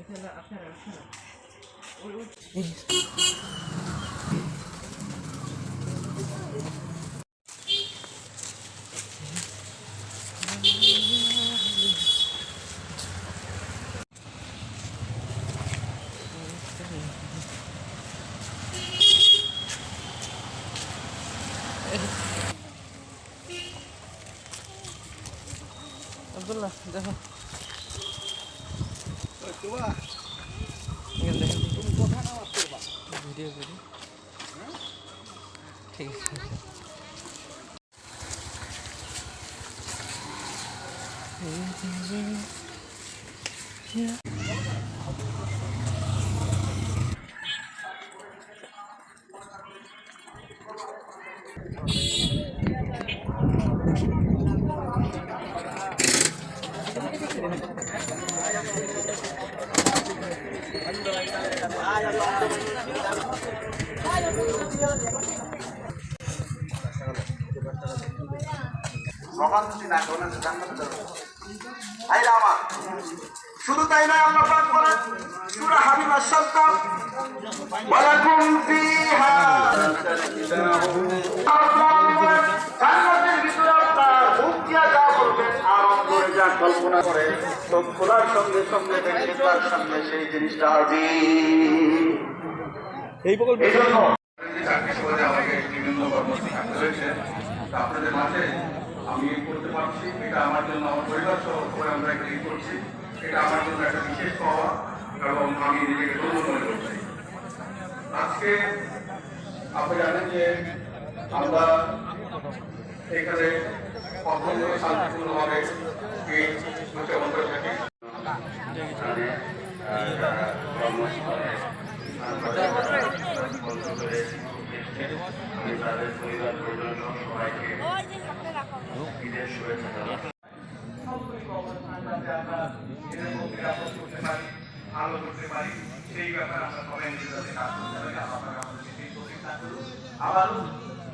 আপনারা আপনারা আব্দুল্লাহ দেখো। ভিডিও করি। ঠিক আছে। শুধু তাই নয় আমরা পাঠ বলেন সূরা হামিমার শব্দ ওয়ালাকুম ফিহা আরাম কল্পনা করে চোখ খোলার সঙ্গে সঙ্গে দেখতে তার সামনে সেই জিনিসটা হাজির। এই প্রকল্প এই জন্য চাকরি করে আমাকে বিভিন্ন কর্মসূচি থাকতে হয়েছে। আপনাদের মাঝে আমি করতে পারছি। এটা আমার জন্য আমার পরিবার সহ আমরা একটা ই করছি। এটা আমার জন্য একটা বিশেষ পাওয়া এবং আমি নিজেকে ধন্য মনে করছি। আজকে আপনি জানেন যে আমরা এখানে অত্যন্ত শান্তিপূর্ণভাবে এই উদযাপন করে থাকি তাদের পরিবার পরিজন সবাইকে ঈদের শুভেচ্ছা জানাই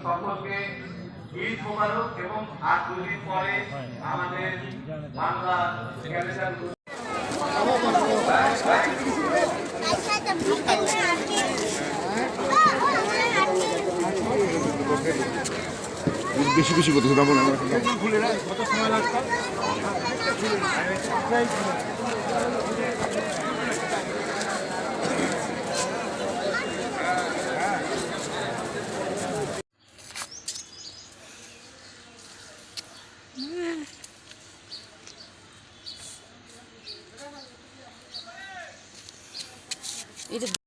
সকলকে ঈদ মোবারক এবং আর দুদিন পরে আমাদের বাংলা ক্যালেন্ডার বেশি বেশি করতেছে তেমন এটা